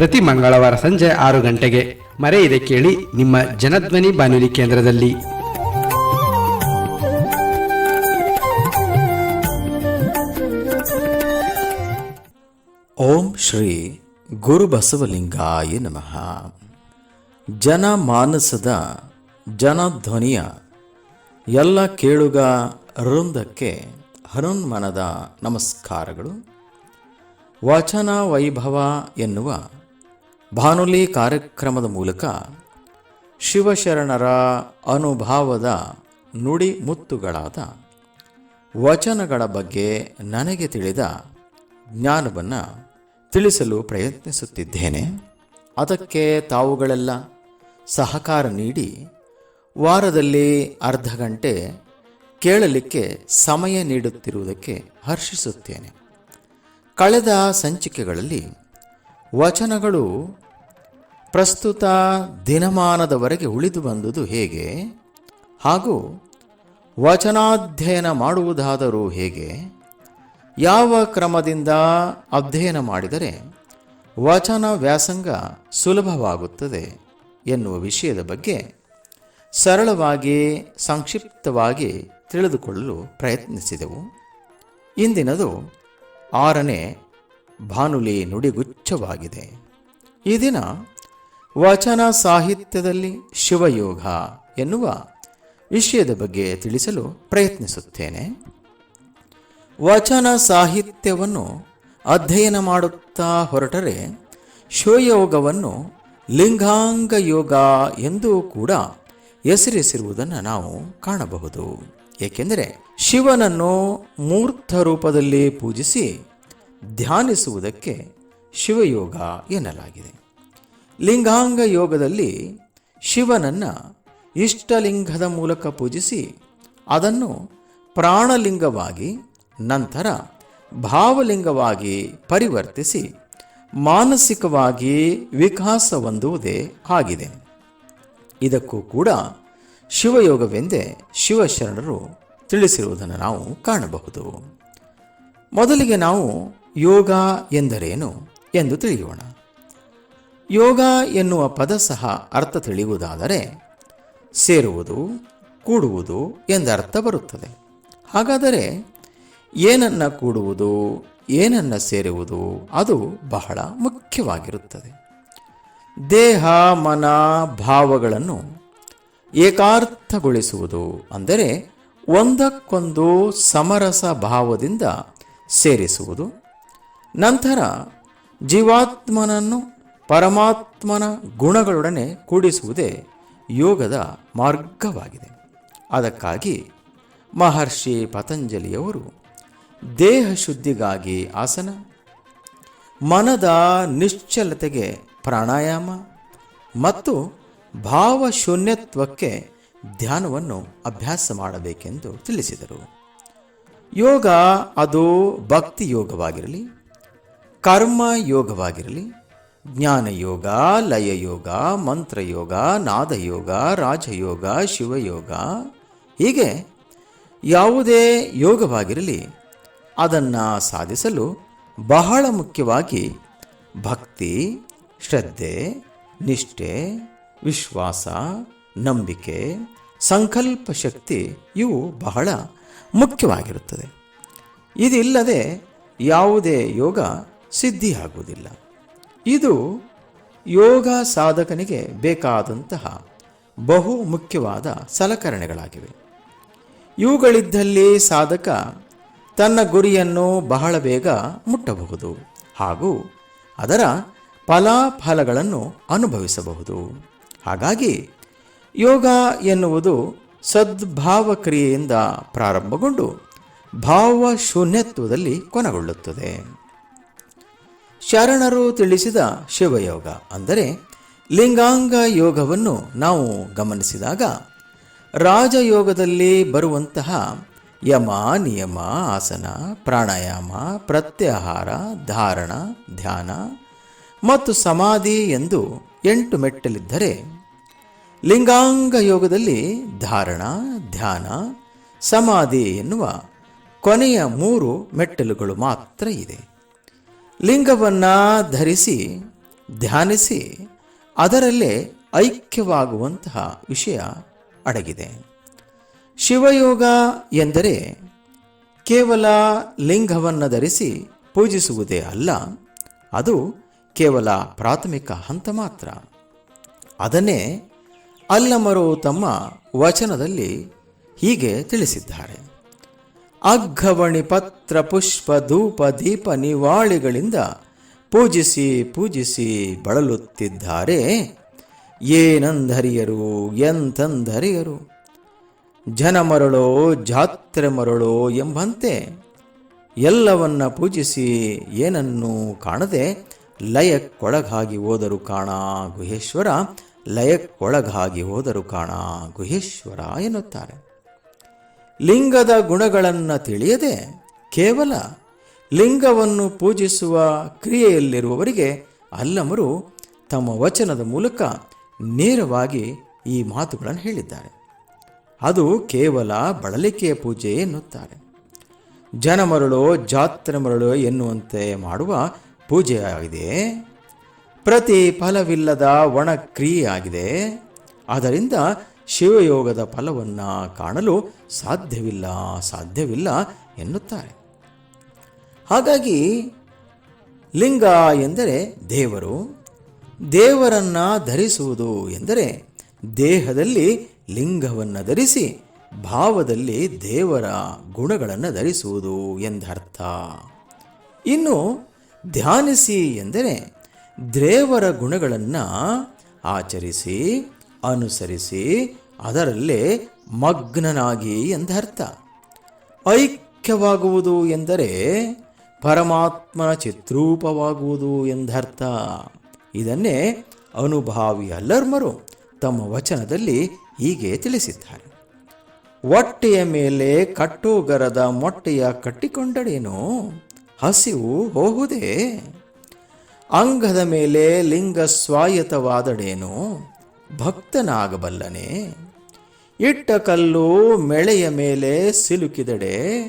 ಪ್ರತಿ ಮಂಗಳವಾರ ಸಂಜೆ ಆರು ಗಂಟೆಗೆ. ಮರೆಯದೆ ಕೇಳಿ ನಿಮ್ಮ ಜನಧ್ವನಿ ಬಾನುಲಿ ಕೇಂದ್ರದಲ್ಲಿ. ಓಂ ಶ್ರೀ ಗುರುಬಸವಲಿಂಗಾಯ ನಮಃ. ಜನಮಾನಸದ ಜನಧ್ವನಿಯ ಎಲ್ಲ ಕೇಳುಗ ವೃಂದಕ್ಕೆ ಹನುನ್ಮನದ ನಮಸ್ಕಾರಗಳು. ವಚನ ವೈಭವ ಎನ್ನುವ ಬಾನುಲಿ ಕಾರ್ಯಕ್ರಮದ ಮೂಲಕ ಶಿವಶರಣರ ಅನುಭಾವದ ನುಡಿ ಮುತ್ತುಗಳಾದ ವಚನಗಳ ಬಗ್ಗೆ ನನಗೆ ತಿಳಿದ ಜ್ಞಾನವನ್ನು ತಿಳಿಸಲು ಪ್ರಯತ್ನಿಸುತ್ತಿದ್ದೇನೆ. ಅದಕ್ಕೆ ತಾವುಗಳೆಲ್ಲ ಸಹಕಾರ ನೀಡಿ ವಾರದಲ್ಲಿ ಅರ್ಧ ಗಂಟೆ ಕೇಳಲಿಕ್ಕೆ ಸಮಯ ನೀಡುತ್ತಿರುವುದಕ್ಕೆ ಹರ್ಷಿಸುತ್ತೇನೆ. ಕಳೆದ ಸಂಚಿಕೆಗಳಲ್ಲಿ ವಚನಗಳು ಪ್ರಸ್ತುತ ದಿನಮಾನದವರೆಗೆ ಉಳಿದು ಬಂದುದು ಹೇಗೆ? ಹಾಗೂ ವಚನಾಧ್ಯಯನ ಮಾಡುವುದಾದರೂ ಹೇಗೆ? ಯಾವ ಕ್ರಮದಿಂದ ಅಧ್ಯಯನ ಮಾಡಿದರೆ ವಚನ ವ್ಯಾಸಂಗ ಸುಲಭವಾಗುತ್ತದೆ ಎನ್ನುವ ವಿಷಯದ ಬಗ್ಗೆ ಸರಳವಾಗಿ, ಸಂಕ್ಷಿಪ್ತವಾಗಿ ತಿಳಿದುಕೊಳ್ಳಲು ಪ್ರಯತ್ನಿಸಿದೆವು. ಇಂದಿನದು ಆರನೇ ಭಾನುಲಿ ನುಡಿಗುಚ್ಛವಾಗಿದೆ. ಈ ದಿನ ವಚನ ಸಾಹಿತ್ಯದಲ್ಲಿ ಶಿವಯೋಗ ಎನ್ನುವ ವಿಷಯದ ಬಗ್ಗೆ ತಿಳಿಸಲು ಪ್ರಯತ್ನಿಸುತ್ತೇನೆ. ವಚನ ಸಾಹಿತ್ಯವನ್ನು ಅಧ್ಯಯನ ಮಾಡುತ್ತಾ ಹೊರಟರೆ ಶಿವಯೋಗವನ್ನು ಲಿಂಗಾಂಗ ಯೋಗ ಎಂದು ಕೂಡ ಹೆಸರಿಸಿರುವುದನ್ನು ನಾವು ಕಾಣಬಹುದು. ಏಕೆಂದರೆ ಶಿವನನ್ನು ಮೂರ್ತ ರೂಪದಲ್ಲಿ ಪೂಜಿಸಿ ಧ್ಯಾನಿಸುವುದಕ್ಕೆ ಶಿವಯೋಗ ಎನ್ನಲಾಗಿದೆ. ಲಿಂಗಾಂಗ ಯೋಗದಲ್ಲಿ ಶಿವನನ್ನು ಇಷ್ಟಲಿಂಗದ ಮೂಲಕ ಪೂಜಿಸಿ ಅದನ್ನು ಪ್ರಾಣಲಿಂಗವಾಗಿ, ನಂತರ ಭಾವಲಿಂಗವಾಗಿ ಪರಿವರ್ತಿಸಿ ಮಾನಸಿಕವಾಗಿ ವಿಕಾಸ ಹೊಂದುವುದೇ ಆಗಿದೆ. ಇದಕ್ಕೂ ಕೂಡ ಶಿವಯೋಗವೆಂದೇ ಶಿವಶರಣರು ತಿಳಿಸಿರುವುದನ್ನು ನಾವು ಕಾಣಬಹುದು. ಮೊದಲಿಗೆ ನಾವು ಯೋಗ ಎಂದರೇನು ಎಂದು ತಿಳಿಯೋಣ. ಯೋಗ ಎನ್ನುವ ಪದ ಸಹ ಅರ್ಥ ತಿಳಿಯುವುದಾದರೆ ಸೇರುವುದು, ಕೂಡುವುದು ಎಂದರ್ಥ ಬರುತ್ತದೆ. ಹಾಗಾದರೆ ಏನನ್ನ ಕೂಡುವುದು, ಏನನ್ನ ಸೇರುವುದು ಅದು ಬಹಳ ಮುಖ್ಯವಾಗಿರುತ್ತದೆ. ದೇಹ, ಮನ, ಭಾವಗಳನ್ನು ಏಕಾರ್ಥಗೊಳಿಸುವುದು ಅಂದರೆ ಒಂದಕ್ಕೊಂದು ಸಮರಸ ಭಾವದಿಂದ ಸೇರಿಸುವುದು ನಂತರ ಜೀವಾತ್ಮನನ್ನು ಪರಮಾತ್ಮನ ಗುಣಗಳೊಡನೆ ಕೂಡಿಸುವುದೇ ಯೋಗದ ಮಾರ್ಗವಾಗಿದೆ. ಅದಕ್ಕಾಗಿ ಮಹರ್ಷಿ ಪತಂಜಲಿಯವರು ದೇಹ ಶುದ್ಧಿಗಾಗಿ ಆಸನ, ಮನದ ನಿಶ್ಚಲತೆಗೆ ಪ್ರಾಣಾಯಾಮ ಮತ್ತು ಭಾವಶೂನ್ಯತ್ವಕ್ಕೆ ಧ್ಯಾನವನ್ನು ಅಭ್ಯಾಸ ಮಾಡಬೇಕೆಂದು ತಿಳಿಸಿದರು. ಯೋಗ ಅದು ಭಕ್ತಿ ಯೋಗವಾಗಿರಲಿ ಕರ್ಮ ಯೋಗವಾಗಿರಲಿ ಜ್ಞಾನಯೋಗ ಲಯಯೋಗ ಮಂತ್ರಯೋಗ ನಾದಯೋಗ ರಾಜಯೋಗ ಶಿವಯೋಗ ಹೀಗೆ ಯಾವುದೇ ಯೋಗವಾಗಿರಲಿ, ಅದನ್ನು ಸಾಧಿಸಲು ಬಹಳ ಮುಖ್ಯವಾಗಿ ಭಕ್ತಿ, ಶ್ರದ್ಧೆ, ನಿಷ್ಠೆ, ವಿಶ್ವಾಸ, ನಂಬಿಕೆ, ಸಂಕಲ್ಪ ಶಕ್ತಿ ಇವು ಬಹಳ ಮುಖ್ಯವಾಗಿರುತ್ತದೆ. ಇದಿಲ್ಲದೆ ಯಾವುದೇ ಯೋಗ ಸಿದ್ಧಿಯಾಗುವುದಿಲ್ಲ. ಇದು ಯೋಗ ಸಾಧಕನಿಗೆ ಬೇಕಾದಂತಹ ಬಹು ಮುಖ್ಯವಾದ ಸಲಕರಣೆಗಳಾಗಿವೆ. ಇವುಗಳಿದ್ದಲ್ಲಿ ಸಾಧಕ ತನ್ನ ಗುರಿಯನ್ನು ಬಹಳ ಬೇಗ ಮುಟ್ಟಬಹುದು ಹಾಗೂ ಅದರ ಫಲಾಫಲಗಳನ್ನು ಅನುಭವಿಸಬಹುದು. ಹಾಗಾಗಿ ಯೋಗ ಎನ್ನುವುದು ಸದ್ಭಾವ ಕ್ರಿಯೆಯಿಂದ ಪ್ರಾರಂಭಗೊಂಡು ಭಾವ ಶೂನ್ಯತ್ವದಲ್ಲಿ ಕೊನೆಗೊಳ್ಳುತ್ತದೆ. ಶರಣರು ತಿಳಿಸಿದ ಶಿವಯೋಗ ಅಂದರೆ ಲಿಂಗಾಂಗ ಯೋಗವನ್ನು ನಾವು ಗಮನಿಸಿದಾಗ ರಾಜಯೋಗದಲ್ಲಿ ಬರುವಂತಹ ಯಮ, ನಿಯಮ, ಆಸನ, ಪ್ರಾಣಾಯಾಮ, ಪ್ರತ್ಯಾಹಾರ, ಧಾರಣ, ಧ್ಯಾನ ಮತ್ತು ಸಮಾಧಿ ಎಂದು ಎಂಟು ಮೆಟ್ಟಲಿದ್ದರೆ ಲಿಂಗಾಂಗ ಯೋಗದಲ್ಲಿ ಧಾರಣ, ಧ್ಯಾನ, ಸಮಾಧಿ ಎನ್ನುವ ಕೊನೆಯ ಮೂರು ಮೆಟ್ಟಲುಗಳು ಮಾತ್ರ ಇದೆ. ಲಿಂಗವನ್ನು ಧರಿಸಿ, ಧ್ಯಾನಿಸಿ ಅದರಲ್ಲೇ ಐಕ್ಯವಾಗುವಂತಹ ವಿಷಯ ಅಡಗಿದೆ. ಶಿವಯೋಗ ಎಂದರೆ ಕೇವಲ ಲಿಂಗವನ್ನು ಧರಿಸಿ ಪೂಜಿಸುವುದೇ ಅಲ್ಲ, ಅದು ಕೇವಲ ಪ್ರಾಥಮಿಕ ಹಂತ ಮಾತ್ರ. ಅದನ್ನೇ ಅಲ್ಲಮರು ತಮ್ಮ ವಚನದಲ್ಲಿ ಹೀಗೆ ತಿಳಿಸಿದ್ದಾರೆ. ಅಗ್ಗವಣಿ ಪತ್ರ ಪುಷ್ಪ ಧೂಪ ದೀಪ ನಿವಾಳಿಗಳಿಂದ ಪೂಜಿಸಿ ಪೂಜಿಸಿ ಬಳಲುತ್ತಿದ್ದಾರೆ. ಏನಂದರಿಯರು, ಎಂತಂದರಿಯರು? ಜನ ಮರಳೋ ಜಾತ್ರೆ ಮರಳೋ ಎಂಬಂತೆ ಎಲ್ಲವನ್ನ ಪೂಜಿಸಿ ಏನನ್ನು ಕಾಣದೆ ಲಯಕ್ಕೊಳಗಾಗಿ ಹೋದರು ಕಾಣ ಗುಹೇಶ್ವರ, ಲಯಕ್ಕೊಳಗಾಗಿ ಹೋದರು ಕಾಣ ಗುಹೇಶ್ವರ ಎನ್ನುತ್ತಾರೆ. ಲಿಂಗದ ಗುಣಗಳನ್ನು ತಿಳಿಯದೆ ಕೇವಲ ಲಿಂಗವನ್ನು ಪೂಜಿಸುವ ಕ್ರಿಯೆಯಲ್ಲಿರುವವರಿಗೆ ಅಲ್ಲಮರು ತಮ್ಮ ವಚನದ ಮೂಲಕ ನೇರವಾಗಿ ಈ ಮಾತುಗಳನ್ನು ಹೇಳಿದ್ದಾರೆ. ಅದು ಕೇವಲ ಬಳಲಿಕೆಯ ಪೂಜೆ ಎನ್ನುತ್ತಾರೆ. ಜನ ಮರಳು ಜಾತ್ರೆ ಮರಳು ಎನ್ನುವಂತೆ ಮಾಡುವ ಪೂಜೆಯಾಗಿದೆ. ಪ್ರತಿ ಫಲವಿಲ್ಲದ ಒಣ ಕ್ರಿಯೆಯಾಗಿದೆ ಆದ್ದರಿಂದ ಶಿವಯೋಗದ ಫಲವನ್ನು ಕಾಣಲು ಸಾಧ್ಯವಿಲ್ಲ ಸಾಧ್ಯವಿಲ್ಲ ಎನ್ನುತ್ತಾರೆ. ಹಾಗಾಗಿ ಲಿಂಗ ಎಂದರೆ ದೇವರು, ದೇವರನ್ನು ಧರಿಸುವುದು ಎಂದರೆ ದೇಹದಲ್ಲಿ ಲಿಂಗವನ್ನು ಧರಿಸಿ ಭಾವದಲ್ಲಿ ದೇವರ ಗುಣಗಳನ್ನು ಧರಿಸುವುದು ಎಂದರ್ಥ. ಇನ್ನು ಧ್ಯಾನಿಸಿ ಎಂದರೆ ದೇವರ ಗುಣಗಳನ್ನು ಆಚರಿಸಿ ಅನುಸರಿಸಿ ಅದರಲ್ಲೇ ಮಗ್ನನಾಗಿ ಎಂದರ್ಥ ಐಕ್ಯವಾಗುವುದು ಎಂದರೆ ಪರಮಾತ್ಮನ ಚಿತ್ರೂಪವಾಗುವುದು ಎಂದರ್ಥ ಇದನ್ನೇ ಅನುಭಾವಿ ಅಲ್ಲರ್ಮರು ತಮ್ಮ ವಚನದಲ್ಲಿ ಹೀಗೆ ತಿಳಿಸಿದ್ದಾರೆ. ಹೊಟ್ಟೆಯ ಮೇಲೆ ಕಟ್ಟೋಗರದ ಮೊಟ್ಟೆಯ ಕಟ್ಟಿಕೊಂಡಡೇನು ಹಸಿವು ಹೋಗುವುದೇ ಅಂಗದ ಮೇಲೆ ಲಿಂಗ ಸ್ವಾಯತವಾದಡೇನೋ ಭಕ್ತನಾಗಬಲ್ಲನೆ. ಇಟ್ಟ ಕಲ್ಲು ಮೆಳೆಯ ಮೇಲೆ ಸಿಲುಕಿದಡೆ,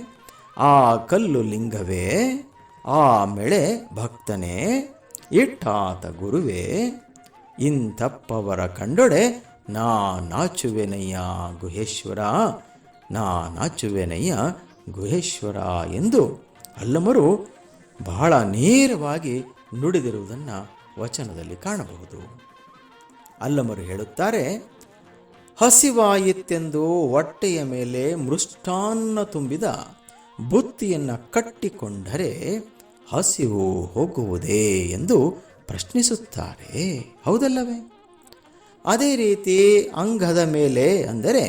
ಆ ಕಲ್ಲು ಲಿಂಗವೇ, ಆ ಮೆಳೆ ಭಕ್ತನೇ, ಇಟ್ಟಾತ ಗುರುವೇ, ಇಂಥಪ್ಪವರ ಕಂಡೊಡೆ ನಾ ನಾಚುವೆನಯ್ಯ ಗುಹೇಶ್ವರ, ನಾ ನಾಚುವೆನಯ್ಯ ಗುಹೇಶ್ವರ ಎಂದು ಅಲ್ಲಮರು ಬಹಳ ನೇರವಾಗಿ ನುಡಿದಿರುವುದನ್ನು ವಚನದಲ್ಲಿ ಕಾಣಬಹುದು. ಅಲ್ಲಮರು ಹೇಳುತ್ತಾರೆ, ಹಸಿವಾಯಿತೆಂದು ಹೊಟ್ಟೆಯ ಮೇಲೆ ಮೃಷ್ಟಾನ್ನ ತುಂಬಿದ ಬುತ್ತಿಯನ್ನು ಕಟ್ಟಿಕೊಂಡರೆ ಹಸಿವು ಹೋಗುವುದೇ ಎಂದು ಪ್ರಶ್ನಿಸುತ್ತಾರೆ. ಹೌದಲ್ಲವೇ? ಅದೇ ರೀತಿ ಅಂಗದ ಮೇಲೆ ಅಂದರೆ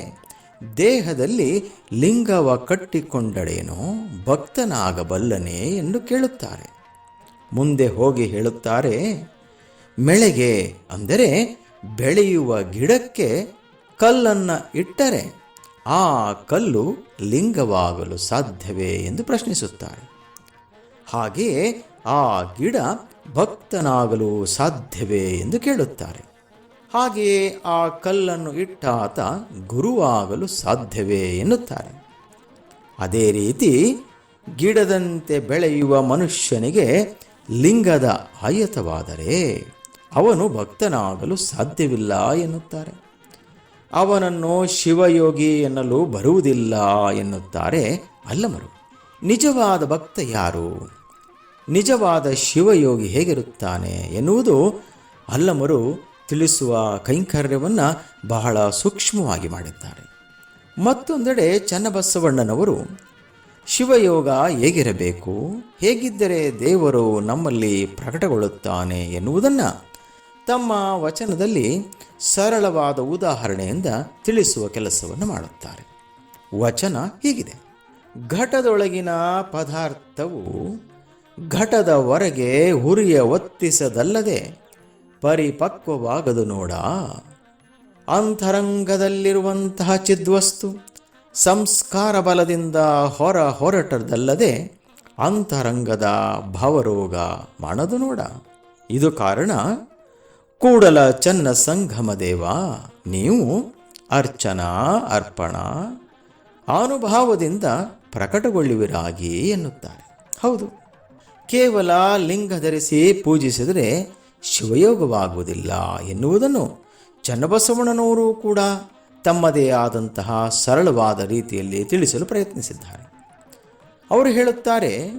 ದೇಹದಲ್ಲಿ ಲಿಂಗವ ಕಟ್ಟಿಕೊಂಡಳೇನೋ ಭಕ್ತನಾಗಬಲ್ಲನೆ ಎಂದು ಕೇಳುತ್ತಾರೆ. ಮುಂದೆ ಹೋಗಿ ಹೇಳುತ್ತಾರೆ, ಮೆಳೆಗೆ ಅಂದರೆ ಬೆಳೆಯುವ ಗಿಡಕ್ಕೆ ಕಲ್ಲನ್ನು ಇಟ್ಟರೆ ಆ ಕಲ್ಲು ಲಿಂಗವಾಗಲು ಸಾಧ್ಯವೇ ಎಂದು ಪ್ರಶ್ನಿಸುತ್ತಾರೆ. ಹಾಗೆಯೇ ಆ ಗಿಡ ಭಕ್ತನಾಗಲು ಸಾಧ್ಯವೇ ಎಂದು ಕೇಳುತ್ತಾರೆ. ಹಾಗೆಯೇ ಆ ಕಲ್ಲನ್ನು ಇಟ್ಟಾತ ಗುರುವಾಗಲು ಸಾಧ್ಯವೇ ಎನ್ನುತ್ತಾರೆ. ಅದೇ ರೀತಿ ಗಿಡದಂತೆ ಬೆಳೆಯುವ ಮನುಷ್ಯನಿಗೆ ಲಿಂಗದ ಆಯತವಾದರೆ ಅವನು ಭಕ್ತನಾಗಲು ಸಾಧ್ಯವಿಲ್ಲ ಎನ್ನುತ್ತಾರೆ. ಅವನನ್ನು ಶಿವಯೋಗಿ ಎನ್ನಲು ಬರುವುದಿಲ್ಲ ಎನ್ನುತ್ತಾರೆ ಅಲ್ಲಮರು. ನಿಜವಾದ ಭಕ್ತ ಯಾರು? ನಿಜವಾದ ಶಿವಯೋಗಿ ಹೇಗಿರುತ್ತಾನೆ ಎನ್ನುವುದು ಅಲ್ಲಮರು ತಿಳಿಸುವ ಕೈಂಕರ್ಯವನ್ನು ಬಹಳ ಸೂಕ್ಷ್ಮವಾಗಿ ಮಾಡಿದ್ದಾರೆ. ಮತ್ತೊಂದೆಡೆ ಚನ್ನಬಸವಣ್ಣನವರು, ಶಿವಯೋಗ ಹೇಗಿರಬೇಕು? ಹೇಗಿದ್ದರೆ ದೇವರು ನಮ್ಮಲ್ಲಿ ಪ್ರಕಟಗೊಳ್ಳುತ್ತಾನೆ ಎನ್ನುವುದನ್ನು ತಮ್ಮ ವಚನದಲ್ಲಿ ಸರಳವಾದ ಉದಾಹರಣೆಯಿಂದ ತಿಳಿಸುವ ಕೆಲಸವನ್ನು ಮಾಡುತ್ತಾರೆ. ವಚನ ಹೀಗಿದೆ. ಘಟದೊಳಗಿನ ಪದಾರ್ಥವು ಘಟದ ಹೊರಗೆ ಹುರಿಯ ಒತ್ತಿಸದಲ್ಲದೆ ಪರಿಪಕ್ವವಾಗದು ನೋಡ. ಅಂತರಂಗದಲ್ಲಿರುವಂತಹ ಚಿದ್ವಸ್ತು, ಸಂಸ್ಕಾರ ಬಲದಿಂದ ಹೊರ ಹೊರಟದಲ್ಲದೆ ಅಂತರಂಗದ ಭವರೋಗ ಮಾಡದು ನೋಡ. ಇದು ಕಾರಣ ಕೂಡಲ ಚನ್ನ ಸಂಗಮ ದೇವ, ನೀವು ಅರ್ಚನಾ, ಅರ್ಪಣ ಅನುಭಾವದಿಂದ ಪ್ರಕಟಗೊಳ್ಳುವಿರಾಗಿ ಎನ್ನುತ್ತಾರೆ. ಹೌದು. ಕೇವಲ ಲಿಂಗ ಧರಿಸಿ ಪೂಜಿಸಿದರೆ ಶಿವಯೋಗವಾಗುವುದಿಲ್ಲ ಎನ್ನುವುದನ್ನು ಚನ್ನಬಸವಣ್ಣನವರು ಕೂಡ ತಮ್ಮದೇ ಆದಂತಹ ಸರಳವಾದ ರೀತಿಯಲ್ಲಿ ತಿಳಿಸಲು ಪ್ರಯತ್ನಿಸಿದ್ದಾರೆ. ಅವರು ಹೇಳುತ್ತಾರೆ,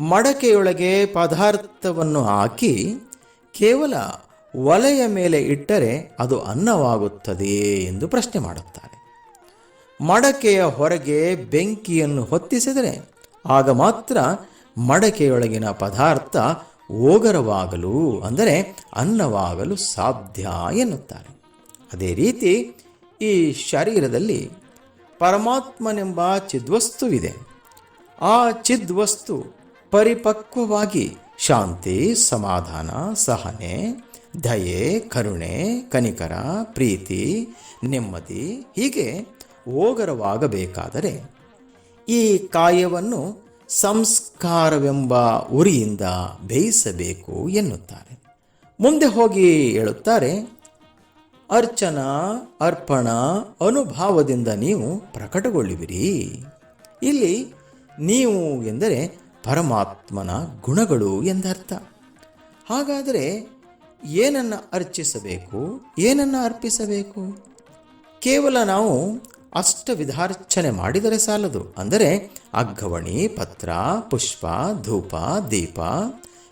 ಮಡಕೆಯೊಳಗೆ ಪದಾರ್ಥವನ್ನು ಹಾಕಿ ಕೇವಲ ಒಲೆಯ ಮೇಲೆ ಇಟ್ಟರೆ ಅದು ಅನ್ನವಾಗುತ್ತದೆ ಎಂದು ಪ್ರಶ್ನೆ ಮಾಡುತ್ತಾರೆ. ಮಡಕೆಯ ಹೊರಗೆ ಬೆಂಕಿಯನ್ನು ಹೊತ್ತಿಸಿದರೆ ಆಗ ಮಾತ್ರ ಮಡಕೆಯೊಳಗಿನ ಪದಾರ್ಥ ಓಗರವಾಗಲು ಅಂದರೆ ಅನ್ನವಾಗಲು ಸಾಧ್ಯ ಎನ್ನುತ್ತಾರೆ. ಅದೇ ರೀತಿ ಈ ಶರೀರದಲ್ಲಿ ಪರಮಾತ್ಮನೆಂಬ ಚಿದ್ವಸ್ತುವಿದೆ. ಆ ಚಿದ್ವಸ್ತು ಪರಿಪಕ್ವವಾಗಿ ಶಾಂತಿ, ಸಮಾಧಾನ, ಸಹನೆ ದಯೆ, ಕರುಣೆ, ಕನಿಕರ, ಪ್ರೀತಿ, ನೆಮ್ಮದಿ ಹೀಗೆ ಓಗರವಾಗಬೇಕಾದರೆ ಈ ಕಾಯವನ್ನು ಸಂಸ್ಕಾರವೆಂಬ ಉರಿಯಿಂದ ಬೇಯಿಸಬೇಕು ಎನ್ನುತ್ತಾರೆ. ಮುಂದೆ ಹೋಗಿ ಹೇಳುತ್ತಾರೆ, ಅರ್ಚನಾ, ಅರ್ಪಣ ಅನುಭಾವದಿಂದ ನೀವು ಪ್ರಕಟಗೊಳ್ಳುವಿರಿ. ಇಲ್ಲಿ ನೀವು ಎಂದರೆ ಪರಮಾತ್ಮನ ಗುಣಗಳು ಎಂದರ್ಥ. ಹಾಗಾದರೆ ಏನನ್ನು ಅರ್ಚಿಸಬೇಕು, ಏನನ್ನು ಅರ್ಪಿಸಬೇಕು? ಕೇವಲ ನಾವು ಅಷ್ಟ ವಿಧಾರ್ಚನೆ ಮಾಡಿದರೆ ಸಾಲದು. ಅಂದರೆ ಅಗ್ಗವಣಿ, ಪತ್ರ, ಪುಷ್ಪ, ಧೂಪ, ದೀಪ,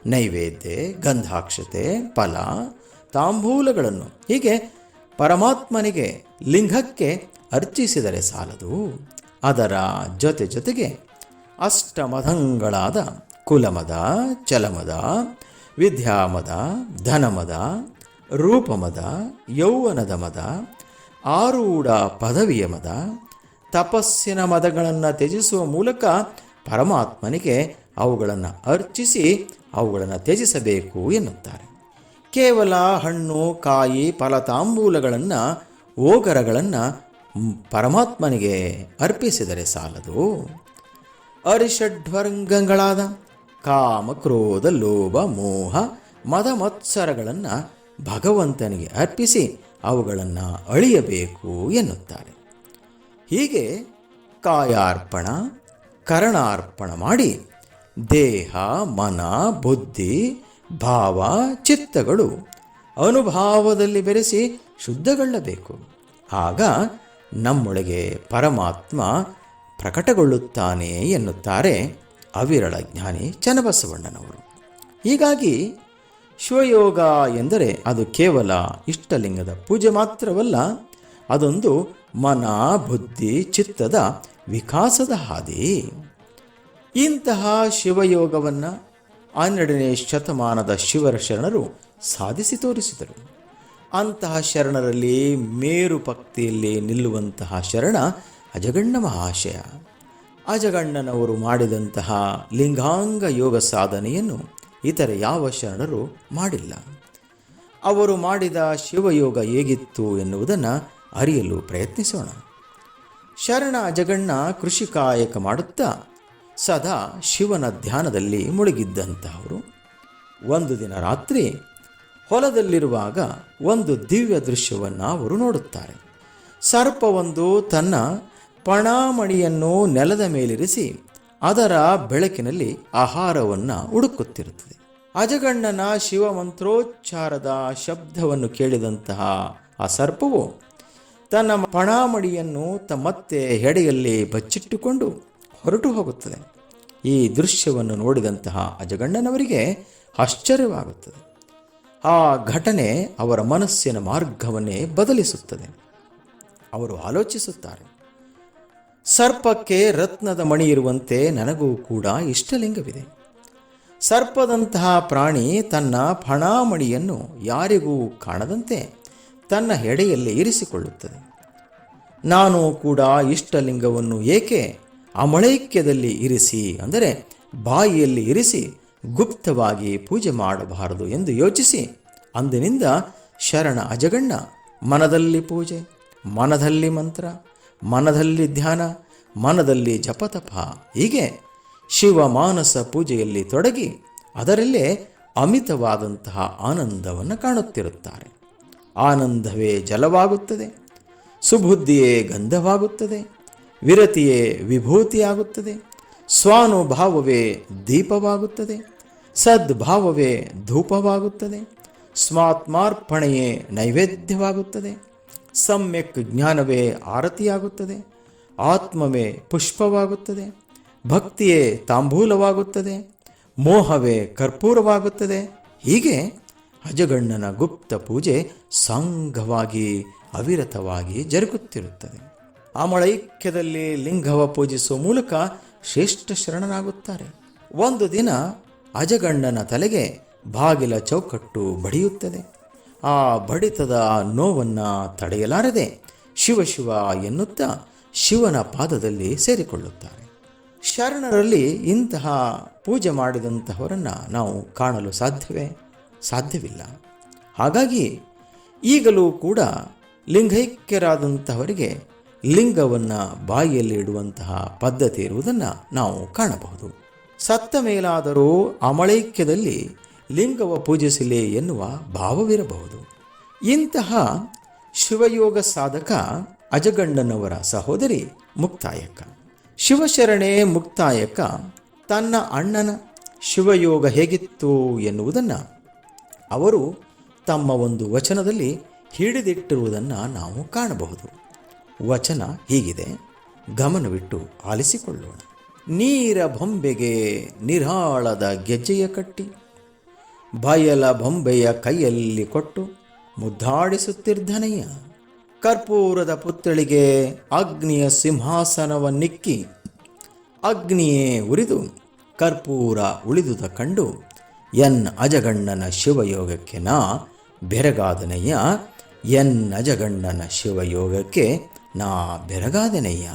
ನೈವೇದ್ಯ, ಗಂಧಾಕ್ಷತೆ, ಫಲ, ತಾಂಬೂಲಗಳನ್ನು. ಹೀಗೆ ಪರಮಾತ್ಮನಿಗೆ ಲಿಂಗಕ್ಕೆ ಅರ್ಚಿಸಿದರೆ ಸಾಲದು. ಅದರ ಜೊತೆ ಜೊತೆಗೆ ಅಷ್ಟಮದಂಗಳಾದ ಕುಲಮದ, ಚಲಮದ ವಿದ್ಯಾಮದ, ಧನಮದ, ರೂಪಮದ, ಯೌವನದ ಮದ, ಆರೂಢ ಪದವಿಯ ಮದ, ತಪಸ್ಸಿನ ಮದಗಳನ್ನು ತ್ಯಜಿಸುವ ಮೂಲಕ ಪರಮಾತ್ಮನಿಗೆ ಅವುಗಳನ್ನು ಅರ್ಚಿಸಿ ಅವುಗಳನ್ನು ತ್ಯಜಿಸಬೇಕು ಎನ್ನುತ್ತಾರೆ. ಕೇವಲ ಹಣ್ಣು, ಕಾಯಿ ಫಲತಾಂಬೂಲಗಳನ್ನು ಓಗರಗಳನ್ನು ಪರಮಾತ್ಮನಿಗೆ ಅರ್ಪಿಸಿದರೆ ಸಾಲದು. ಅರಿಷಡ್ವರ್ಗಗಳಾದ ಕಾಮ ಕ್ರೋಧ ಲೋಭ, ಮೋಹ ಮದ ಮತ್ಸರಗಳನ್ನು ಭಗವಂತನಿಗೆ ಅರ್ಪಿಸಿ ಅವುಗಳನ್ನು ಅಳಿಯಬೇಕು ಎನ್ನುತ್ತಾರೆ. ಹೀಗೆ ಕಾಯಾರ್ಪಣ, ಕರಣಾರ್ಪಣ ಮಾಡಿ ದೇಹ, ಮನ, ಬುದ್ಧಿ, ಭಾವ, ಚಿತ್ತಗಳು ಅನುಭಾವದಲ್ಲಿ ಬೆರೆಸಿ ಶುದ್ಧಗೊಳ್ಳಬೇಕು. ಆಗ ನಮ್ಮೊಳಗೆ ಪರಮಾತ್ಮ ಪ್ರಕಟಗೊಳ್ಳುತ್ತಾನೆ ಎನ್ನುತ್ತಾರೆ ಅವಿರಳ ಜ್ಞಾನಿ ಚನ್ನಬಸವಣ್ಣನವರು. ಹೀಗಾಗಿ ಶಿವಯೋಗ ಎಂದರೆ ಅದು ಕೇವಲ ಇಷ್ಟಲಿಂಗದ ಪೂಜೆ ಮಾತ್ರವಲ್ಲ, ಅದೊಂದು ಮನ ಬುದ್ಧಿ ಚಿತ್ತದ ವಿಕಾಸದ ಹಾದಿ. ಇಂತಹ ಶಿವಯೋಗವನ್ನು ಹನ್ನೆರಡನೇ ಶತಮಾನದ ಶಿವರ ಶರಣರು ಸಾಧಿಸಿ ತೋರಿಸಿದರು. ಅಂತಹ ಶರಣರಲ್ಲಿ ಮೇರು ಭಕ್ತಿಯಲ್ಲಿ ನಿಲ್ಲುವಂತಹ ಶರಣ ಅಜಗಣ್ಣ ಮಹಾಶಯ. ಅಜಗಣ್ಣನವರು ಮಾಡಿದಂತಹ ಲಿಂಗಾಂಗ ಯೋಗ ಸಾಧನೆಯನ್ನು ಇತರ ಯಾವ ಶರಣರು ಮಾಡಿಲ್ಲ. ಅವರು ಮಾಡಿದ ಶಿವಯೋಗ ಹೇಗಿತ್ತು ಎನ್ನುವುದನ್ನು ಅರಿಯಲು ಪ್ರಯತ್ನಿಸೋಣ. ಶರಣ ಅಜಗಣ್ಣ ಕೃಷಿ ಕಾಯಕ ಮಾಡುತ್ತಾ ಸದಾ ಶಿವನ ಧ್ಯಾನದಲ್ಲಿ ಮುಳುಗಿದ್ದಂತಹವರು. ಒಂದು ದಿನ ರಾತ್ರಿ ಹೊಲದಲ್ಲಿರುವಾಗ ಒಂದು ದಿವ್ಯ ದೃಶ್ಯವನ್ನು ಅವರು ನೋಡುತ್ತಾರೆ. ಸರ್ಪವೊಂದು ತನ್ನ ಪಣಾಮಣಿಯನ್ನು ನೆಲದ ಮೇಲಿರಿಸಿ ಅದರ ಬೆಳಕಿನಲ್ಲಿ ಆಹಾರವನ್ನು ಹುಡುಕುತ್ತಿರುತ್ತದೆ. ಅಜಗಣ್ಣನ ಶಿವಮಂತ್ರೋಚ್ಚಾರದ ಶಬ್ದವನ್ನು ಕೇಳಿದಂತಹ ಆ ಸರ್ಪವು ತನ್ನ ಪಣಾಮಡಿಯನ್ನು ತಮ್ಮತ್ತೆ ಹೆಡೆಯಲ್ಲಿ ಬಚ್ಚಿಟ್ಟುಕೊಂಡು ಹೊರಟು ಹೋಗುತ್ತದೆ. ಈ ದೃಶ್ಯವನ್ನು ನೋಡಿದಂತಹ ಅಜಗಣ್ಣನವರಿಗೆ ಆಶ್ಚರ್ಯವಾಗುತ್ತದೆ. ಆ ಘಟನೆ ಅವರ ಮನಸ್ಸಿನ ಮಾರ್ಗವನ್ನೇ ಬದಲಿಸುತ್ತದೆ. ಅವರು ಆಲೋಚಿಸುತ್ತಾರೆ. ಸರ್ಪಕ್ಕೆ ರತ್ನದ ಮಣಿ ಇರುವಂತೆ ನನಗೂ ಕೂಡ ಇಷ್ಟಲಿಂಗವಿದೆ. ಸರ್ಪದಂತಹ ಪ್ರಾಣಿ ತನ್ನ ಫಣಾಮಣಿಯನ್ನು ಯಾರಿಗೂ ಕಾಣದಂತೆ ತನ್ನ ಹೆಡೆಯಲ್ಲಿ ಇರಿಸಿಕೊಳ್ಳುತ್ತದೆ. ನಾನು ಕೂಡ ಇಷ್ಟಲಿಂಗವನ್ನು ಏಕೆ ಅಮಳೈಕ್ಯದಲ್ಲಿ ಇರಿಸಿ ಅಂದರೆ ಬಾಯಿಯಲ್ಲಿ ಇರಿಸಿ ಗುಪ್ತವಾಗಿ ಪೂಜೆ ಮಾಡಬಾರದು ಎಂದು ಯೋಚಿಸಿ ಅಂದಿನಿಂದ ಶರಣ ಅಜಗಣ್ಣ ಮನದಲ್ಲಿ ಪೂಜೆ, ಮನದಲ್ಲಿ ಮಂತ್ರ ಮನದಲ್ಲಿ ಧ್ಯಾನ, ಮನದಲ್ಲಿ ಜಪತಪ. ಹೀಗೆ ಶಿವ ಮಾನಸ ಪೂಜೆಯಲ್ಲಿ ತೊಡಗಿ ಅದರಲ್ಲೇ ಅಮಿತವಾದಂತಹ ಆನಂದವನ್ನು ಕಾಣುತ್ತಿರುತ್ತಾರೆ. ಆನಂದವೇ ಜಲವಾಗುತ್ತದೆ, ಸುಬುದ್ಧಿಯೇ ಗಂಧವಾಗುತ್ತದೆ, ವಿರತಿಯೇ ವಿಭೂತಿಯಾಗುತ್ತದೆ, ಸ್ವಾನುಭಾವವೇ ದೀಪವಾಗುತ್ತದೆ, ಸದ್ಭಾವವೇ ಧೂಪವಾಗುತ್ತದೆ, ಸ್ವಾತ್ಮಾರ್ಪಣೆಯೇ ನೈವೇದ್ಯವಾಗುತ್ತದೆ. ಸಮ್ಯಕ್ ಜ್ಞಾನವೇ ಆರತಿಯಾಗುತ್ತದೆ, ಆತ್ಮವೇ ಪುಷ್ಪವಾಗುತ್ತದೆ, ಭಕ್ತಿಯೇ ತಾಂಬೂಲವಾಗುತ್ತದೆ, ಮೋಹವೇ ಕರ್ಪೂರವಾಗುತ್ತದೆ. ಹೀಗೆ ಅಜಗಣ್ಣನ ಗುಪ್ತ ಪೂಜೆ ಸಾಂಗವಾಗಿ, ಅವಿರತವಾಗಿ ಜರುಗುತ್ತಿರುತ್ತದೆ. ಅಮಳೈಕ್ಯದಲ್ಲಿ ಲಿಂಗವ ಪೂಜಿಸುವ ಮೂಲಕ ಶ್ರೇಷ್ಠ ಶರಣನಾಗುತ್ತಾರೆ. ಒಂದು ದಿನ ಅಜಗಣ್ಣನ ತಲೆಗೆ ಬಾಗಿಲ ಚೌಕಟ್ಟು ಬಡಿಯುತ್ತದೆ. ಆ ಬಡಿತದ ನೋವನ್ನು ತಡೆಯಲಾರದೆ ಶಿವ ಶಿವ ಎನ್ನುತ್ತಾ ಶಿವನ ಪಾದದಲ್ಲಿ ಸೇರಿಕೊಳ್ಳುತ್ತಾರೆ. ಶರಣರಲ್ಲಿ ಇಂತಹ ಪೂಜೆ ಮಾಡಿದಂತಹವರನ್ನು ನಾವು ಕಾಣಲು ಸಾಧ್ಯವೇ? ಸಾಧ್ಯವಿಲ್ಲ. ಹಾಗಾಗಿ ಈಗಲೂ ಕೂಡ ಲಿಂಗೈಕ್ಯರಾದಂತಹವರಿಗೆ ಲಿಂಗವನ್ನು ಬಾಯಿಯಲ್ಲಿ ಇಡುವಂತಹ ಪದ್ಧತಿ ಇರುವುದನ್ನು ನಾವು ಕಾಣಬಹುದು. ಸತ್ತ ಮೇಲಾದರೂ ಅಮಳೈಕ್ಯದಲ್ಲಿ ಲಿಂಗವ ಪೂಜಿಸಲಿ ಎನ್ನುವ ಭಾವವಿರಬಹುದು. ಇಂತಹ ಶಿವಯೋಗ ಸಾಧಕ ಅಜಗಣ್ಣನವರ ಸಹೋದರಿ ಮುಕ್ತಾಯಕ್ಕ ಶಿವಶರಣೆ ಮುಕ್ತಾಯಕ, ತನ್ನ ಅಣ್ಣನ ಶಿವಯೋಗ ಹೇಗಿತ್ತು ಎನ್ನುವುದನ್ನು ಅವರು ತಮ್ಮ ಒಂದು ವಚನದಲ್ಲಿ ಹಿಡಿದಿಟ್ಟಿರುವುದನ್ನು ನಾವು ಕಾಣಬಹುದು. ವಚನ ಹೀಗಿದೆ, ಗಮನವಿಟ್ಟು ಆಲಿಸಿಕೊಳ್ಳೋಣ. ನೀರ ಬೊಂಬೆಗೆ ನಿರಾಳದ ಗೆಜ್ಜೆಯ ಕಟ್ಟಿ ಬಯಲ ಬೊಂಬೆಯ ಕೈಯಲ್ಲಿ ಕೊಟ್ಟು ಮುದ್ದಾಡಿಸುತ್ತಿರ್ಧನಯ್ಯ ಕರ್ಪೂರದ ಪುತ್ಥಳಿಗೆ ಅಗ್ನಿಯ ಸಿಂಹಾಸನವನ್ನಿಕ್ಕಿ ಅಗ್ನಿಯೇ ಉರಿದು ಕರ್ಪೂರ ಉಳಿದುದ ಕಂಡು, ಎನ್ ಅಜಗಣ್ಣನ ಶಿವಯೋಗಕ್ಕೆ ನಾ ಬೆರಗಾದನಯ್ಯ, ಎನ್ ಅಜಗಣ್ಣನ ಶಿವಯೋಗಕ್ಕೆ ನಾ ಬೆರಗಾದನಯ್ಯ.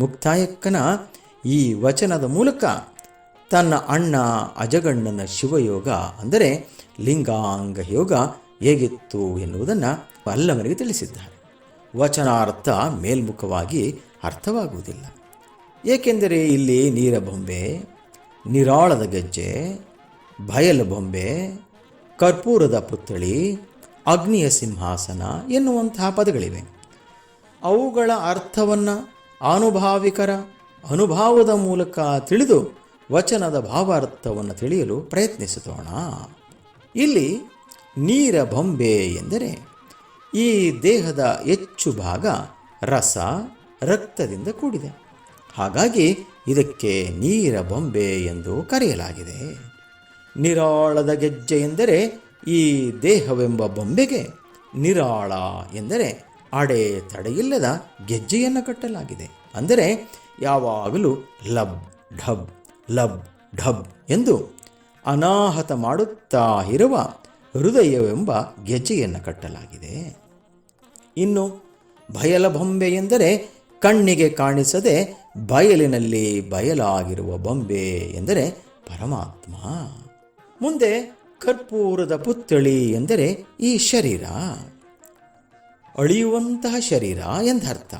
ಮುಕ್ತಾಯಕ್ಕನ ಈ ವಚನದ ಮೂಲಕ ತನ್ನ ಅಣ್ಣ ಅಜಗಣ್ಣನ ಶಿವಯೋಗ, ಅಂದರೆ ಲಿಂಗಾಂಗ ಯೋಗ ಹೇಗಿತ್ತು ಎನ್ನುವುದನ್ನು ಪಲ್ಲವನಿಗೆ ತಿಳಿಸಿದ್ದಾರೆ. ವಚನಾರ್ಥ ಮೇಲ್ಮುಖವಾಗಿ ಅರ್ಥವಾಗುವುದಿಲ್ಲ. ಏಕೆಂದರೆ ಇಲ್ಲಿ ನೀರ ಬೊಂಬೆ, ನಿರಾಳದ ಗೆಜ್ಜೆ, ಬಯಲ ಬೊಂಬೆ, ಕರ್ಪೂರದ ಪುತ್ಥಳಿ, ಅಗ್ನಿಯ ಸಿಂಹಾಸನ ಎನ್ನುವಂತಹ ಪದಗಳಿವೆ. ಅವುಗಳ ಅರ್ಥವನ್ನು ಆನುಭಾವಿಕರ ಅನುಭಾವದ ಮೂಲಕ ತಿಳಿದು ವಚನದ ಭಾವಾರ್ಥವನ್ನು ತಿಳಿಯಲು ಪ್ರಯತ್ನಿಸೋಣ ಇಲ್ಲಿ ನೀರ ಬೊಂಬೆ ಎಂದರೆ ಈ ದೇಹದ ಹೆಚ್ಚು ಭಾಗ ರಸ ರಕ್ತದಿಂದ ಕೂಡಿದೆ. ಹಾಗಾಗಿ ಇದಕ್ಕೆ ನೀರ ಬೊಂಬೆ ಎಂದು ಕರೆಯಲಾಗಿದೆ. ನಿರಾಳದ ಗೆಜ್ಜೆ ಎಂದರೆ ಈ ದೇಹವೆಂಬ ಬೊಂಬೆಗೆ ನಿರಾಳ ಎಂದರೆ ಅಡೆ ತಡೆಯಿಲ್ಲದ ಗೆಜ್ಜೆಯನ್ನು ಕಟ್ಟಲಾಗಿದೆ. ಅಂದರೆ ಯಾವಾಗಲೂ ಲಬ್, ಢಬ್ ಲಬ್ ಢಬ್ ಎಂದು ಅನಾಹತ ಮಾಡುತ್ತಾ ಇರುವ ಹೃದಯವೆಂಬ ಗೆಜ್ಜೆಯನ್ನು ಕಟ್ಟಲಾಗಿದೆ. ಇನ್ನು ಬಯಲಬೊಂಬೆ ಎಂದರೆ ಕಣ್ಣಿಗೆ ಕಾಣಿಸದೆ ಬಯಲಿನಲ್ಲಿ ಬಯಲಾಗಿರುವ ಬೊಂಬೆ ಎಂದರೆ ಪರಮಾತ್ಮ. ಮುಂದೆ ಕರ್ಪೂರದ ಪುತ್ಥಳಿ ಎಂದರೆ ಈ ಶರೀರ. ಅಳಿಯುವಂತಹ ಶರೀರ ಎಂದರ್ಥ.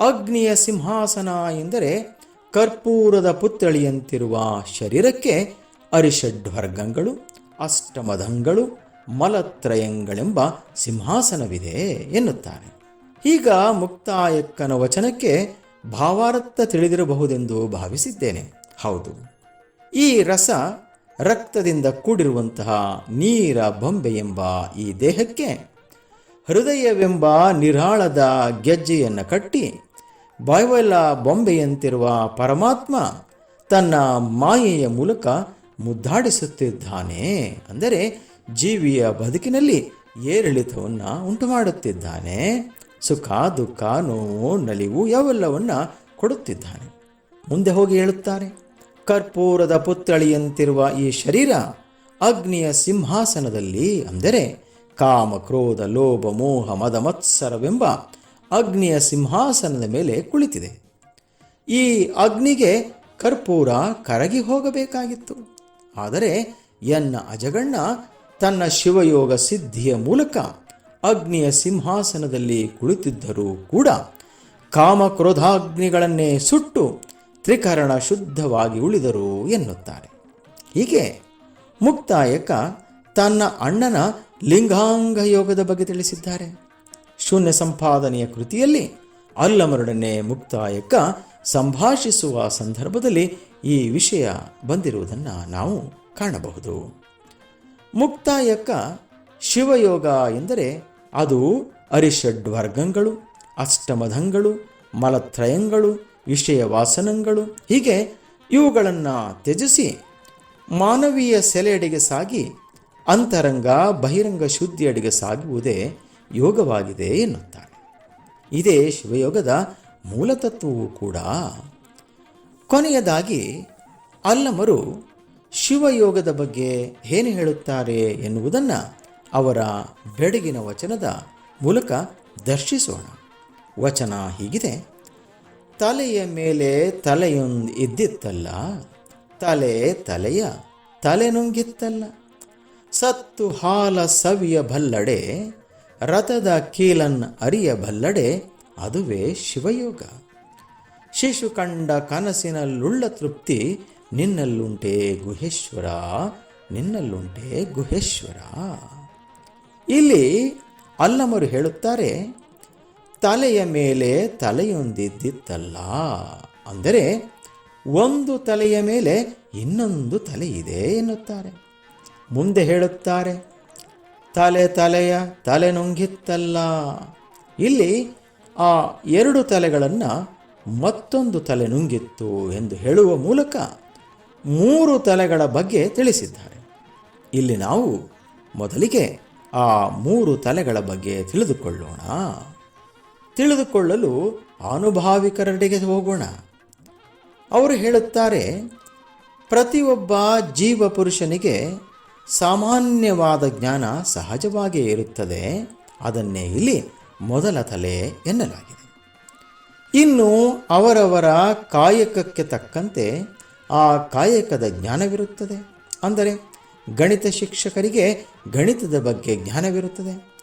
ಅಗ್ನಿಯ ಸಿಂಹಾಸನ ಎಂದರೆ ಕರ್ಪೂರದ ಪುತ್ಥಳಿಯಂತಿರುವ ಶರೀರಕ್ಕೆ ಅರಿಷಡ್ವರ್ಗಂಗಳು, ಅಷ್ಟಮಧಂಗಳು, ಮಲತ್ರಯಂಗಳೆಂಬ ಸಿಂಹಾಸನವಿದೆ ಎನ್ನುತ್ತಾರೆ. ಈಗ ಮುಕ್ತಾಯಕ್ಕನ ವಚನಕ್ಕೆ ಭಾವಾರ್ಥ ತಿಳಿದಿರಬಹುದೆಂದು ಭಾವಿಸಿದ್ದೇನೆ. ಹೌದು. ಈ ರಸ ರಕ್ತದಿಂದ ಕೂಡಿರುವಂತಹ ನೀರ ಬೊಂಬೆ ಎಂಬ ಈ ದೇಹಕ್ಕೆ ಹೃದಯವೆಂಬ ನಿರಾಳದ ಗೆಜ್ಜೆಯನ್ನು ಕಟ್ಟಿ ಬಯಲ ಬೊಂಬೆಯಂತಿರುವ ಪರಮಾತ್ಮ ತನ್ನ ಮಾಯೆಯ ಮೂಲಕ ಮುದ್ದಾಡಿಸುತ್ತಿದ್ದಾನೆ. ಅಂದರೆ ಜೀವಿಯ ಬದುಕಿನಲ್ಲಿ ಏರಿಳಿತವನ್ನು ಉಂಟು ಮಾಡುತ್ತಿದ್ದಾನೆ ಸುಖ, ದುಃಖ, ನೋವು, ನಲಿವು ಯಾವೆಲ್ಲವನ್ನ ಕೊಡುತ್ತಿದ್ದಾನೆ. ಮುಂದೆ ಹೋಗಿ ಹೇಳುತ್ತಾರೆ, ಕರ್ಪೂರದ ಪುತ್ಥಳಿಯಂತಿರುವ ಈ ಶರೀರ ಅಗ್ನಿಯ ಸಿಂಹಾಸನದಲ್ಲಿ, ಅಂದರೆ ಕಾಮ, ಕ್ರೋಧ, ಲೋಭ, ಮೋಹ, ಮದ, ಮತ್ಸರವೆಂಬ ಅಗ್ನಿಯ ಸಿಂಹಾಸನದ ಮೇಲೆ ಕುಳಿತಿದೆ. ಈ ಅಗ್ನಿಗೆ ಕರ್ಪೂರ ಕರಗಿ ಹೋಗಬೇಕಾಗಿತ್ತು. ಆದರೆ ಎನ್ನ ಅಜಗಣ್ಣ ತನ್ನ ಶಿವಯೋಗ ಸಿದ್ಧಿಯ ಮೂಲಕ ಅಗ್ನಿಯ ಸಿಂಹಾಸನದಲ್ಲಿ ಕುಳಿತಿದ್ದರೂ ಕೂಡ ಕಾಮಕ್ರೋಧಾಗ್ನಿಗಳನ್ನೇ ಸುಟ್ಟು ತ್ರಿಕರಣ ಶುದ್ಧವಾಗಿ ಉಳಿದರು ಎನ್ನುತ್ತಾರೆ. ಹೀಗೆ ಮುಕ್ತಾಯಕ ತನ್ನ ಅಣ್ಣನ ಲಿಂಗಾಂಗ ಯೋಗದ ಬಗ್ಗೆ ತಿಳಿಸಿದ್ದಾರೆ. ಶೂನ್ಯ ಸಂಪಾದನೆಯ ಕೃತಿಯಲ್ಲಿ ಅಲ್ಲಮರೊಡನೆ ಮುಕ್ತಾಯಕ ಸಂಭಾಷಿಸುವ ಸಂದರ್ಭದಲ್ಲಿ ಈ ವಿಷಯ ಬಂದಿರುವುದನ್ನು ನಾವು ಕಾಣಬಹುದು. ಮುಕ್ತಾಯಕ ಶಿವಯೋಗ ಎಂದರೆ ಅದು ಅರಿಷಡ್ವರ್ಗಗಳು, ಅಷ್ಟಮಧಂಗಳು, ಮಲತ್ರಯಂಗಳು ವಿಷಯ ವಾಸನಗಳು ಹೀಗೆ ಇವುಗಳನ್ನು ತ್ಯಜಿಸಿ ಮಾನವೀಯ ಸೆಲೆಯಡೆಗೆ ಸಾಗಿ, ಅಂತರಂಗ ಬಹಿರಂಗ ಶುದ್ಧಿಯಡೆಗೆ ಸಾಗುವುದೇ ಯೋಗವಾಗಿದೆ ಎನ್ನುತ್ತಾನೆ. ಇದೇ ಶಿವಯೋಗದ ಮೂಲತತ್ವವೂ ಕೂಡ. ಕೊನೆಯದಾಗಿ ಅಲ್ಲಮರು ಶಿವಯೋಗದ ಬಗ್ಗೆ ಏನು ಹೇಳುತ್ತಾರೆ ಎನ್ನುವುದನ್ನು ಅವರ ಬೆಡಗಿನ ವಚನದ ಮೂಲಕ ದರ್ಶಿಸೋಣ. ವಚನ ಹೀಗಿದೆ. ತಲೆಯ ಮೇಲೆ ತಲೆಯೊಂದು ಇದ್ದಿತ್ತಲ್ಲ, ತಲೆ ತಲೆಯ ತಲೆನುಂಗಿತ್ತಲ್ಲ, ಸತ್ತು ಹಾಲ ಸವಿಯ ಬಲ್ಲಡೆ ರಥದ ಕೀಲನ್ ಅರಿಯಬಲ್ಲಡೆ ಅದುವೇ ಶಿವಯೋಗ. ಶಿಶು ಕಂಡ ಕನಸಿನಲ್ಲುಳ್ಳ ತೃಪ್ತಿ ನಿನ್ನಲ್ಲುಂಟೆ ಗುಹೇಶ್ವರ ನಿನ್ನಲ್ಲುಂಟೆ ಗುಹೇಶ್ವರ. ಇಲ್ಲಿ ಅಲ್ಲಮರು ಹೇಳುತ್ತಾರೆ, ತಲೆಯ ಮೇಲೆ ತಲೆಯೊಂದಿದ್ದಿತ್ತಲ್ಲ, ಅಂದರೆ ಒಂದು ತಲೆಯ ಮೇಲೆ ಇನ್ನೊಂದು ತಲೆ ಇದೆ ಎನ್ನುತ್ತಾರೆ. ಮುಂದೆ ಹೇಳುತ್ತಾರೆ ತಲೆ ತಲೆಯ ತಲೆ ನುಂಗಿತ್ತಲ್ಲ. ಇಲ್ಲಿ ಆ ಎರಡು ತಲೆಗಳನ್ನು ಮತ್ತೊಂದು ತಲೆ ನುಂಗಿತ್ತು ಎಂದು ಹೇಳುವ ಮೂಲಕ ಮೂರು ತಲೆಗಳ ಬಗ್ಗೆ ತಿಳಿಸಿದ್ದಾರೆ. ಇಲ್ಲಿ ನಾವು ಮೊದಲಿಗೆ ಆ ಮೂರು ತಲೆಗಳ ಬಗ್ಗೆ ತಿಳಿದುಕೊಳ್ಳೋಣ. ತಿಳಿದುಕೊಳ್ಳಲು ಅನುಭಾವಿಕರೆಡೆಗೆ ಹೋಗೋಣ. ಅವರು ಹೇಳುತ್ತಾರೆ, ಪ್ರತಿಯೊಬ್ಬ ಜೀವ ಪುರುಷನಿಗೆ ಸಾಮಾನ್ಯವಾದ ಜ್ಞಾನ ಸಹಜವಾಗಿಯೇ ಇರುತ್ತದೆ. ಅದನ್ನೇ ಇಲ್ಲಿ ಮೊದಲ ತಲೆ ಎನ್ನಲಾಗಿದೆ. ಇನ್ನು ಅವರವರ ಕಾಯಕಕ್ಕೆ ತಕ್ಕಂತೆ ಆ ಕಾಯಕದ ಜ್ಞಾನವಿರುತ್ತದೆ. ಅಂದರೆ ಗಣಿತ ಶಿಕ್ಷಕರಿಗೆ ಗಣಿತದ ಬಗ್ಗೆ ಜ್ಞಾನವಿರುತ್ತದೆ.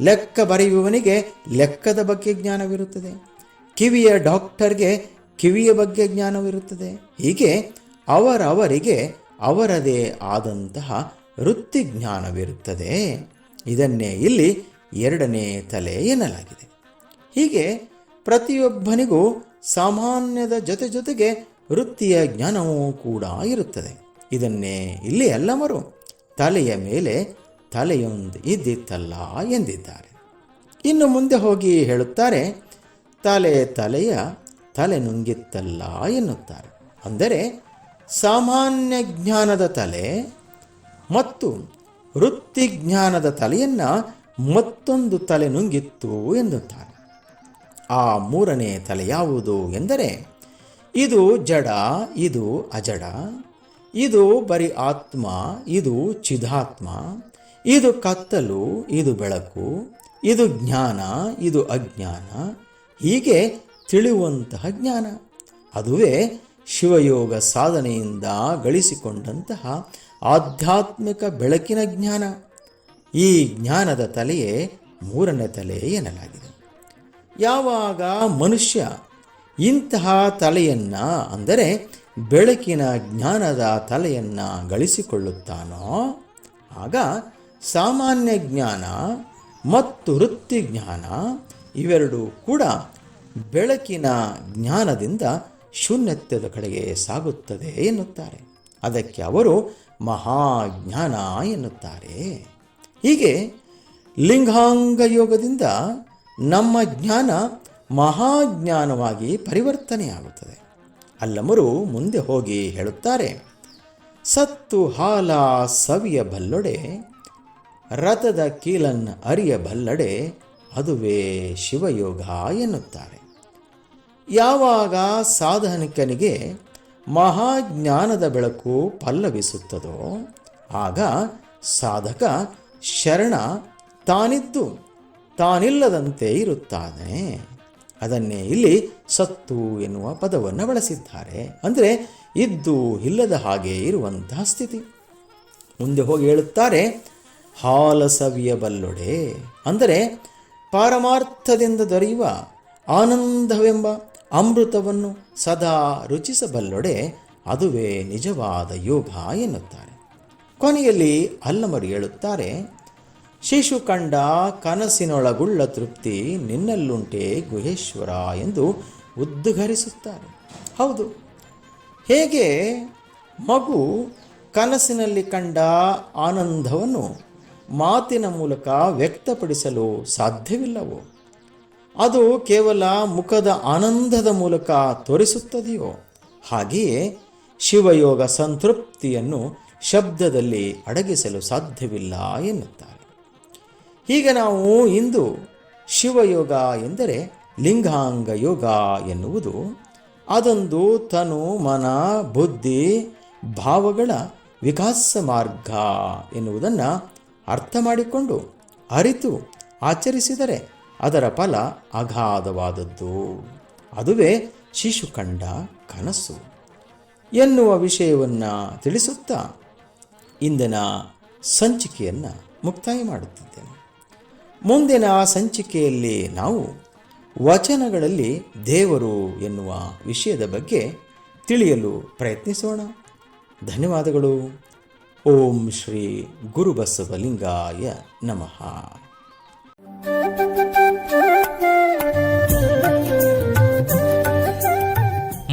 ಲೆಕ್ಕ ಬರೆಯುವವನಿಗೆ ಲೆಕ್ಕದ ಬಗ್ಗೆ ಜ್ಞಾನವಿರುತ್ತದೆ. ಕಿವಿಯ ಡಾಕ್ಟರ್ಗೆ ಕಿವಿಯ ಬಗ್ಗೆ ಜ್ಞಾನವಿರುತ್ತದೆ. ಹೀಗೆ ಅವರವರಿಗೆ ಅವರದೇ ಆದಂತಹ ವೃತ್ತಿ ಜ್ಞಾನವಿರುತ್ತದೆ ಇದನ್ನೇ ಇಲ್ಲಿ ಎರಡನೇ ತಲೆ ಎನ್ನಲಾಗಿದೆ. ಹೀಗೆ ಪ್ರತಿಯೊಬ್ಬನಿಗೂ ಸಾಮಾನ್ಯದ ಜೊತೆ ಜೊತೆಗೆ ವೃತ್ತಿಯ ಜ್ಞಾನವೂ ಕೂಡ ಇರುತ್ತದೆ. ಇದನ್ನೇ ಇಲ್ಲಿ ಎಲ್ಲಮರು ತಲೆಯ ಮೇಲೆ ತಲೆಯೊಂದು ಇದ್ದಿತ್ತಲ್ಲ ಎಂದಿದ್ದಾರೆ. ಇನ್ನು ಮುಂದೆ ಹೋಗಿ ಹೇಳುತ್ತಾರೆ, ತಲೆ ತಲೆಯ ತಲೆ ನುಂಗಿತ್ತಲ್ಲ ಎನ್ನುತ್ತಾರೆ. ಅಂದರೆ ಸಾಮಾನ್ಯ ಜ್ಞಾನದ ತಲೆ ಮತ್ತು ವೃತ್ತಿಜ್ಞಾನದ ತಲೆಯನ್ನು ಮತ್ತೊಂದು ತಲೆ ನುಂಗಿತ್ತು ಎನ್ನುತ್ತಾರೆ ಆ ಮೂರನೇ ತಲೆ ಯಾವುದು ಎಂದರೆ, ಇದು ಜಡ, ಇದು ಅಜಡ, ಇದು ಬರಿ ಆತ್ಮ, ಇದು ಚಿದಾತ್ಮ, ಇದು ಕತ್ತಲು, ಇದು ಬೆಳಕು, ಇದು ಜ್ಞಾನ, ಇದು ಅಜ್ಞಾನ, ಹೀಗೆ ತಿಳಿಯುವಂತಹ ಜ್ಞಾನ. ಅದುವೇ ಶಿವಯೋಗ ಸಾಧನೆಯಿಂದ ಗಳಿಸಿಕೊಂಡಂತಹ ಆಧ್ಯಾತ್ಮಿಕ ಬೆಳಕಿನ ಜ್ಞಾನ. ಈ ಜ್ಞಾನದ ತಲೆಯೇ ಮೂರನೇ ತಲೆ ಎನ್ನಲಾಗಿದೆ. ಯಾವಾಗ ಮನುಷ್ಯ ಇಂತಹ ತಲೆಯನ್ನು, ಅಂದರೆ ಬೆಳಕಿನ ಜ್ಞಾನದ ತಲೆಯನ್ನು ಗಳಿಸಿಕೊಳ್ಳುತ್ತಾನೋ, ಆಗ ಸಾಮಾನ್ಯ ಜ್ಞಾನ ಮತ್ತು ವೃತ್ತಿ ಜ್ಞಾನ ಇವೆರಡೂ ಕೂಡ ಬೆಳಕಿನ ಜ್ಞಾನದಿಂದ ಶೂನ್ಯತ್ವದ ಕಡೆಗೆ ಸಾಗುತ್ತದೆ ಎನ್ನುತ್ತಾರೆ. ಅದಕ್ಕೆ ಅವರು ಮಹಾಜ್ಞಾನ ಎನ್ನುತ್ತಾರೆ. ಹೀಗೆ ಲಿಂಗಾಂಗ ಯೋಗದಿಂದ ನಮ್ಮ ಜ್ಞಾನ ಮಹಾಜ್ಞಾನವಾಗಿ ಪರಿವರ್ತನೆಯಾಗುತ್ತದೆ. ಅಲ್ಲಮರು ಮುಂದೆ ಹೋಗಿ ಹೇಳುತ್ತಾರೆ, ಸತ್ತು ಹಾಲ ಸವಿಯ ಬಲ್ಲೊಡೆ, ರಥದ ಕೀಲನ್ ಅರಿಯ ಬಲ್ಲಡೆ, ಅದುವೇ ಶಿವಯೋಗ ಎನ್ನುತ್ತಾರೆ. ಯಾವಾಗ ಸಾಧನಿಕನಿಗೆ ಮಹಾಜ್ಞಾನದ ಬೆಳಕು ಪಲ್ಲವಿಸುತ್ತದೋ, ಆಗ ಸಾಧಕ ಶರಣ ತಾನಿದ್ದು, ತಾನಿಲ್ಲದಂತೆ ಇರುತ್ತಾನೆ. ಅದನ್ನೇ ಇಲ್ಲಿ ಸತ್ತು ಎನ್ನುವ ಪದವನ್ನು ಬಳಸಿದ್ದಾರೆ. ಅಂದರೆ ಇದ್ದು ಇಲ್ಲದ ಹಾಗೆ ಇರುವಂತಹ ಸ್ಥಿತಿ. ಮುಂದೆ ಹೋಗಿ ಹೇಳುತ್ತಾರೆ ಹಾಲಸವಿಯಬಲ್ಲೊಡೆ ಅಂದರೆ ಪಾರಮಾರ್ಥದಿಂದ ದೊರೆಯುವ ಆನಂದವೆಂಬ ಅಮೃತವನ್ನು ಸದಾ ರುಚಿಸಬಲ್ಲೊಡೆ ಅದುವೇ ನಿಜವಾದ ಯೋಗ ಎನ್ನುತ್ತಾರೆ. ಕೊನೆಯಲ್ಲಿ ಅಲ್ಲಮರು ಹೇಳುತ್ತಾರೆ, ಶಿಶು ಕಂಡ ಕನಸಿನೊಳಗುಳ್ಳ ತೃಪ್ತಿ ನಿನ್ನಲ್ಲುಂಟೆ ಗುಹೇಶ್ವರ ಎಂದು ಉದ್ಘರಿಸುತ್ತಾರೆ ಹೌದು. ಹೇಗೆ? ಮಗು ಕನಸಿನಲ್ಲಿ ಕಂಡ ಆನಂದವನ್ನು ಮಾತಿನ ಮೂಲಕ ವ್ಯಕ್ತಪಡಿಸಲು ಸಾಧ್ಯವಿಲ್ಲವೋ? ಅದು ಕೇವಲ ಮುಖದ ಆನಂದದ ಮೂಲಕ ತೋರಿಸುತ್ತದೆಯೋ? ಹಾಗೆಯೇ ಶಿವಯೋಗ ಸಂತೃಪ್ತಿಯನ್ನು ಶಬ್ದದಲ್ಲಿ ಅಡಗಿಸಲು ಸಾಧ್ಯವಿಲ್ಲ ಎನ್ನುತ್ತಾರೆ. ಹೀಗೆ ನಾವು ಇಂದು ಶಿವಯೋಗ ಎಂದರೆ ಲಿಂಗಾಂಗ ಯೋಗ ಎನ್ನುವುದು. ಅದೊಂದು ತನು ಮನ, ಬುದ್ಧಿ, ಭಾವಗಳ ವಿಕಾಸ ಮಾರ್ಗ ಎನ್ನುವುದನ್ನು ಅರ್ಥ ಮಾಡಿಕೊಂಡು ಅರಿತು ಆಚರಿಸಿದರೆ ಅದರ ಫಲ ಅಗಾಧವಾದದ್ದು. ಅದುವೇ ಶಿಶು ಕಂಡ ಕನಸು. ಎನ್ನುವ ವಿಷಯವನ್ನು ತಿಳಿಸುತ್ತಾ ಇಂದಿನ ಸಂಚಿಕೆಯನ್ನು ಮುಕ್ತಾಯ ಮಾಡುತ್ತಿದ್ದೇನೆ. ಮುಂದಿನ ಸಂಚಿಕೆಯಲ್ಲಿ ನಾವು ವಚನಗಳಲ್ಲಿ ದೇವರು ಎನ್ನುವ ವಿಷಯದ ಬಗ್ಗೆ ತಿಳಿಯಲು ಪ್ರಯತ್ನಿಸೋಣ. ಧನ್ಯವಾದಗಳು. ಓಂ ಶ್ರೀ ಗುರುಬಸವಲಿಂಗಾಯ ನಮಃ.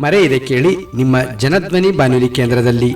ಮರೆಯದೆ ಕೇಳಿ ನಿಮ್ಮ ಜನಧ್ವನಿ ಬಾನುಲಿ ಕೇಂದ್ರದಲ್ಲಿ.